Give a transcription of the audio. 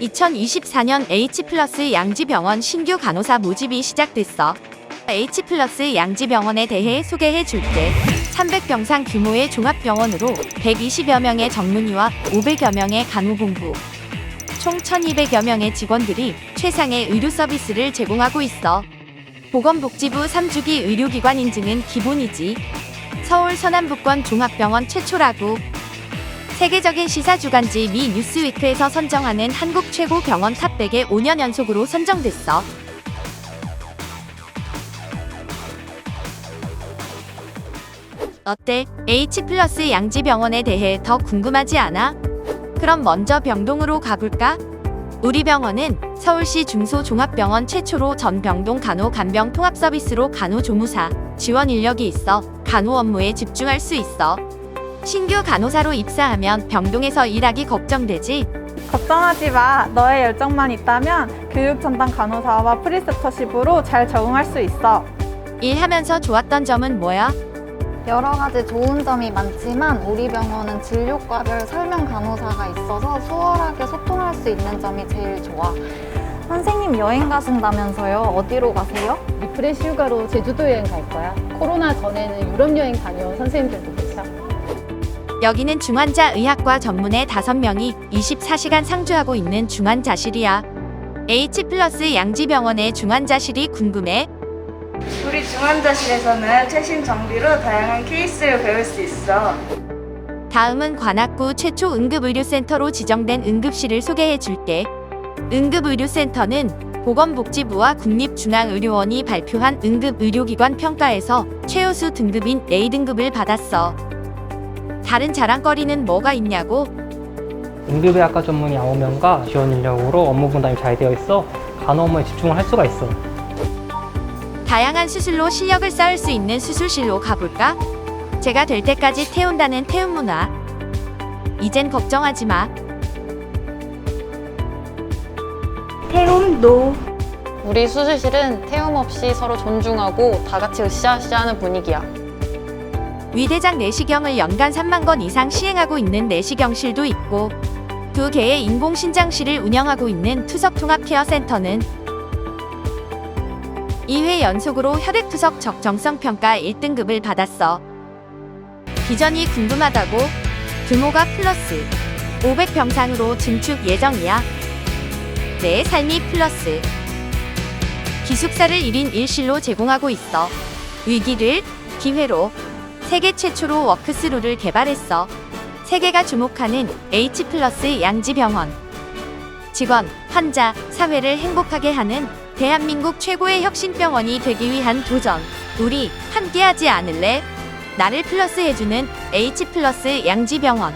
2024년 H플러스 양지병원 신규 간호사 모집이 시작됐어. H플러스 양지병원에 대해 소개해 줄게. 300병상 규모의 종합병원으로 120여 명의 전문의와 500여 명의 간호본부, 총 1200여 명의 직원들이 최상의 의료 서비스를 제공하고 있어. 보건복지부 3주기 의료기관 인증은 기본이지. 서울 서남부권 종합병원 최초라고. 세계적인 시사 주간지 미 뉴스위크에서 선정하는 한국 최고 병원 탑 100에 5년 연속으로 선정됐어. 어때? H 플러스 양지병원에 대해 더 궁금하지 않아? 그럼 먼저 병동으로 가볼까? 우리 병원은 서울시 중소종합병원 최초로 전 병동 간호 간병 통합 서비스로 간호 조무사 지원 인력이 있어 간호 업무에 집중할 수 있어. 신규 간호사로 입사하면 병동에서 일하기 걱정되지? 걱정하지 마. 너의 열정만 있다면 교육 전담 간호사와 프리셉터십으로 잘 적응할 수 있어. 일하면서 좋았던 점은 뭐야? 여러 가지 좋은 점이 많지만 우리 병원은 진료과별 설명 간호사가 있어서 수월하게 소통할 수 있는 점이 제일 좋아. 선생님 여행 가신다면서요? 어디로 가세요? 리프레시 휴가로 제주도 여행 갈 거야. 코로나 전에는 유럽 여행 다녀온 선생님들도 계셔. 여기는 중환자 의학과 전문의 5명이 24시간 상주하고 있는 중환자실이야. H 플러스 양지병원의 중환자실이 궁금해? 우리 중환자실에서는 최신 장비로 다양한 케이스를 배울 수 있어. 다음은 관악구 최초 응급의료센터로 지정된 응급실을 소개해 줄게. 응급의료센터는 보건복지부와 국립중앙의료원이 발표한 응급의료기관 평가에서 최우수 등급인 A등급을 받았어. 다른 자랑거리는 뭐가 있냐고? 응급의학과 전문의 9명과 지원 인력으로 업무 분담이 잘 되어 있어 간호 업무에 집중을 할 수가 있어. 다양한 수술로 실력을 쌓을 수 있는 수술실로 가볼까? 제가 될 때까지 태운다는 태움 문화. 이젠 걱정하지 마. 태움 노 우리 수술실은 태움 없이 서로 존중하고 다 같이 으쌰으쌰하는 분위기야. 위대장 내시경을 연간 3만 건 이상 시행하고 있는 내시경실도 있고 두 개의 인공신장실을 운영하고 있는 투석통합케어센터는 2회 연속으로 혈액투석 적정성 평가 1등급을 받았어. 비전이 궁금하다고? 규모가 플러스 500병상으로 증축 예정이야. 내 삶이 플러스 기숙사를 1인 1실로 제공하고 있어. 위기를 기회로 세계 최초로 워크스루를 개발했어. 세계가 주목하는 H 플러스 양지병원. 직원, 환자, 사회를 행복하게 하는 대한민국 최고의 혁신병원이 되기 위한 도전. 우리 함께하지 않을래? 나를 플러스 해주는 H 플러스 양지병원.